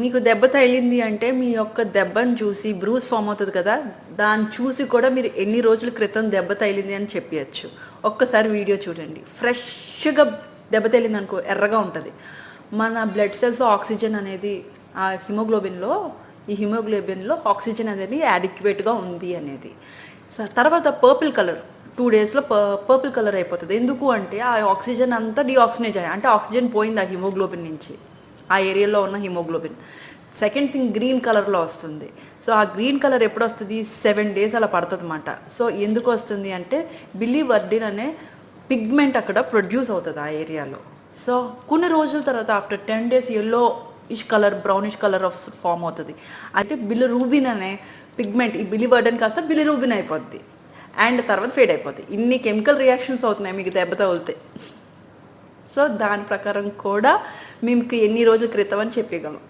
మీకు దెబ్బ తగిలింది అంటే మీ యొక్క దెబ్బను చూసి బ్రూస్ ఫామ్ అవుతుంది కదా దాన్ని చూసి కూడా మీరు ఎన్ని రోజుల క్రితం దెబ్బ తగిలింది అని చెప్పవచ్చు ఒక్కసారి వీడియో చూడండి. ఫ్రెష్గా దెబ్బ తగిలింది అనుకో ఎర్రగా ఉంటుంది. మన బ్లడ్ సెల్స్లో ఆక్సిజన్ అనేది ఆ హిమోగ్లోబిన్లో ఈ హిమోగ్లోబిన్లో ఆక్సిజన్ అనేది యాడిక్యువేట్గా ఉంది అనేది. తర్వాత పర్పుల్ కలర్. టూ డేస్లో పర్పుల్ కలర్ అయిపోతుంది. ఎందుకు అంటే ఆ ఆక్సిజన్ అంతా డిఆక్సినేజ్ అంటే ఆక్సిజన్ పోయింది ఆ హిమోగ్లోబిన్ నుంచి. ఆ ఏరియాలో ఉన్న హిమోగ్లోబిన్. సెకండ్ థింగ్ గ్రీన్ కలర్లో వస్తుంది. సో ఆ గ్రీన్ కలర్ ఎప్పుడు వస్తుంది? సెవెన్ డేస్ అలా పడుతుంది అనమాట సో ఎందుకు వస్తుంది అంటే బిల్లీ వర్డిన్ అనే పిగ్మెంట్ అక్కడ ప్రొడ్యూస్ అవుతుంది ఆ ఏరియాలో. సో కొన్ని రోజుల తర్వాత after ten days yellowish colour brownish colour of form అవుతుంది. అంటే బిల్లు రూబిన్ అనే పిగ్మెంట్ ఈ బిల్లి వర్డన్ కాస్త బిల్లి రూబిన్ అయిపోద్ది. అండ్ తర్వాత ఫేడ్ అయిపోద్ది. ఇన్ని కెమికల్ రియాక్షన్స్ అవుతున్నాయి మీకు దెబ్బ తగిలితే. సో దాని ప్రకారం కూడా మీకు ఎన్ని రోజుల క్రితం అని చెప్పగలం